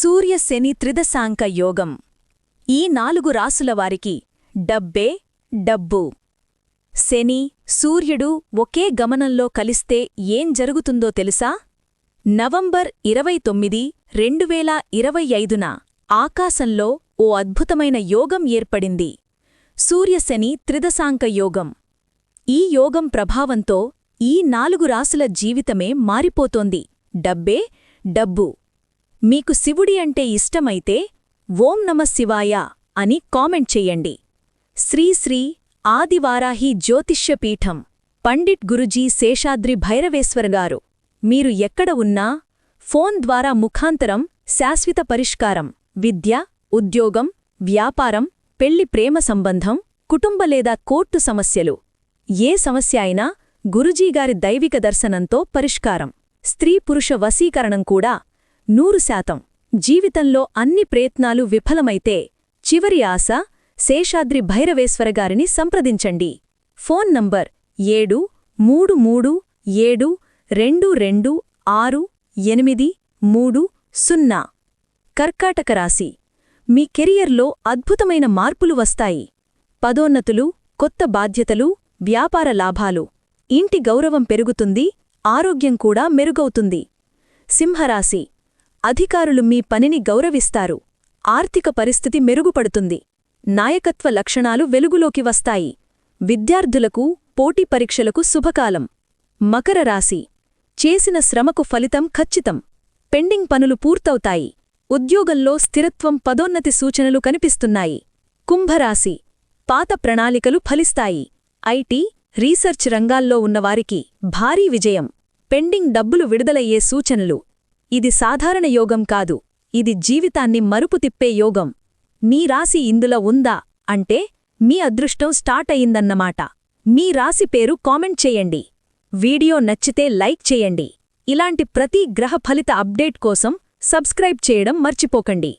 సూర్య శని త్రిదశాంక యోగం. ఈ నాలుగు రాసులవారికి డబ్బే డబ్బు. శని సూర్యుడు ఒకే గమనంలో కలిస్తే ఏం జరుగుతుందో తెలుసా? నవంబర్ ఇరవై తొమ్మిది రెండువేల ఇరవై ఐదున ఆకాశంలో ఓ అద్భుతమైన యోగం ఏర్పడింది. సూర్యశని త్రిదశాంక యోగం. ఈ యోగం ప్రభావంతో ఈ నాలుగు రాసుల జీవితమే మారిపోతోంది. డబ్బే డబ్బు. మీకు శివుడి అంటే ఇష్టమైతే ఓం నమ శివాయ అని కామెంట్ చెయ్యండి శ్రీశ్రీ శ్రీ ఆదివారాహి జ్యోతిష్యపీఠం పండిట్ గురుజీ శేషాద్రి భైరవేశ్వరగారు మీరు ఎక్కడ ఉన్నా ఫోన్ ద్వారా ముఖాంతరం శాశ్వత పరిష్కారం విద్య ఉద్యోగం వ్యాపారం పెళ్ళి ప్రేమ సంబంధం కుటుంబ లేదా కోర్టు సమస్యలు. ఏ సమస్య అయినా గురుజీగారి దైవిక దర్శనంతో పరిష్కారం. స్త్రీ పురుష వశీకరణం కూడా నూరు శాతం. జీవితంలో అన్ని ప్రయత్నాలు విఫలమైతే చివరి ఆశ శేషాద్రి భైరవేశ్వరగారిని సంప్రదించండి. ఫోన్ నంబర్ ఏడు మూడు మూడు ఏడు రెండు రెండు ఆరు ఎనిమిది మూడు సున్నా. కర్కాటక రాశి. మీ కెరియర్లో అద్భుతమైన మార్పులు వస్తాయి. పదోన్నతులు కొత్త బాధ్యతలు వ్యాపార లాభాలు. ఇంటి గౌరవం పెరుగుతుంది ఆరోగ్యం కూడా మెరుగవుతుంది. సింహరాశి. అధికారులు మీ పనిని గౌరవిస్తారు. ఆర్థిక పరిస్థితి మెరుగుపడుతుంది. నాయకత్వ లక్షణాలు వెలుగులోకి వస్తాయి. విద్యార్థులకు పోటీ పరీక్షలకు శుభకాలం. మకర రాశి. చేసిన శ్రమకు ఫలితం ఖచ్చితం. పెండింగ్ పనులు పూర్తవుతాయి. ఉద్యోగంలో స్థిరత్వం పదోన్నతి సూచనలు కనిపిస్తున్నాయి. కుంభరాశి. పాత ప్రణాళికలు ఫలిస్తాయి. ఐటీ రీసెర్చ్ రంగాల్లో ఉన్నవారికి భారీ విజయం. పెండింగ్ డబ్బులు విడుదలయ్యే సూచనలు. ఇది సాధారణ యోగం కాదు. ఇది జీవితాన్ని మరుపు తిప్పే యోగం. మీ రాశి ఇందులో ఉందా? అంటే మీ అదృష్టం స్టార్ట్ అయిందన్నమాట మీ రాశి పేరు కామెంట్ చేయండి. వీడియో నచ్చితే లైక్ చేయండి. ఇలాంటి ప్రతి గ్రహ ఫలిత అప్డేట్ కోసం సబ్స్క్రైబ్ చేయడం మర్చిపోకండి.